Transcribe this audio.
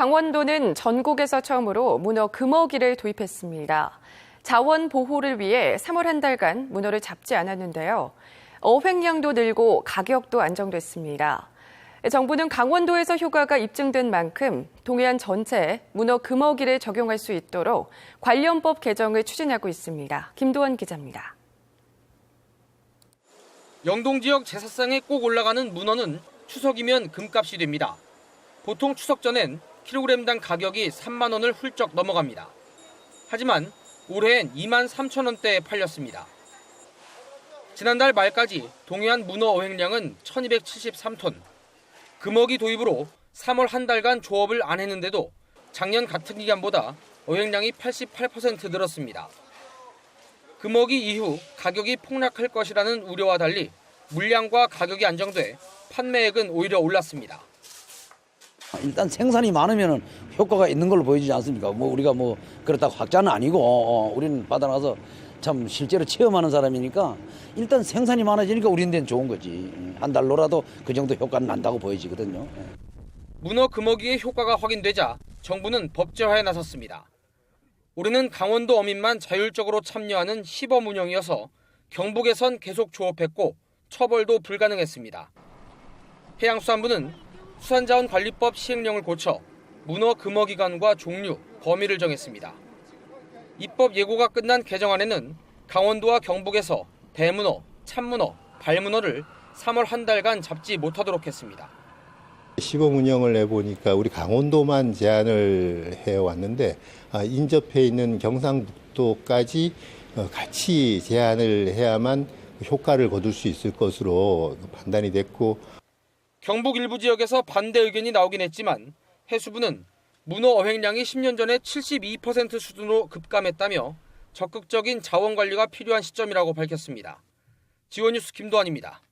강원도는 전국에서 처음으로 문어 금어기를 도입했습니다. 자원 보호를 위해 3월 한 달간 문어를 잡지 않았는데요. 어획량도 늘고 가격도 안정됐습니다. 정부는 강원도에서 효과가 입증된 만큼 동해안 전체에 문어 금어기를 적용할 수 있도록 관련법 개정을 추진하고 있습니다. 김도원 기자입니다. 영동 지역 제사상에 꼭 올라가는 문어는 추석이면 금값이 됩니다. 보통 추석 전엔 킬로그램당 가격이 3만 원을 훌쩍 넘어갑니다. 하지만 올해엔 2만 3천 원대에 팔렸습니다. 지난달 말까지 동해안 문어 어획량은 1273톤. 금어기 도입으로 3월 한 달간 조업을 안 했는데도 작년 같은 기간보다 어획량이 88% 늘었습니다. 금어기 이후 가격이 폭락할 것이라는 우려와 달리 물량과 가격이 안정돼 판매액은 오히려 올랐습니다. 일단 생산이 많으면 효과가 있는 걸로 보여지지 않습니까? 뭐 우리가 뭐 그렇다고 학자는 아니고 어, 우리는 바다 나가서 참 실제로 체험하는 사람이니까 일단 생산이 많아지니까 우리한테는 좋은 거지. 한 달로라도 그 정도 효과는 난다고 보여지거든요. 문어 금어기의 효과가 확인되자 정부는 법제화에 나섰습니다. 올해는 강원도 어민만 자율적으로 참여하는 시범 운영이어서 경북에선 계속 조업했고 처벌도 불가능했습니다. 해양수산부는 수산자원관리법 시행령을 고쳐 문어 금어 기간과 종류, 범위를 정했습니다. 입법 예고가 끝난 개정안에는 강원도와 경북에서 대문어, 참문어, 발문어를 3월 한 달간 잡지 못하도록 했습니다. 시범 운영을 해보니까 우리 강원도만 제한을 해왔는데 아, 인접해 있는 경상북도까지 어, 같이 제한을 해야만 효과를 거둘 수 있을 것으로 판단이 됐고 경북 일부 지역에서 반대 의견이 나오긴 했지만 해수부는 문어 어획량이 10년 전에 72% 수준으로 급감했다며 적극적인 자원 관리가 필요한 시점이라고 밝혔습니다. 지원뉴스 김도환입니다.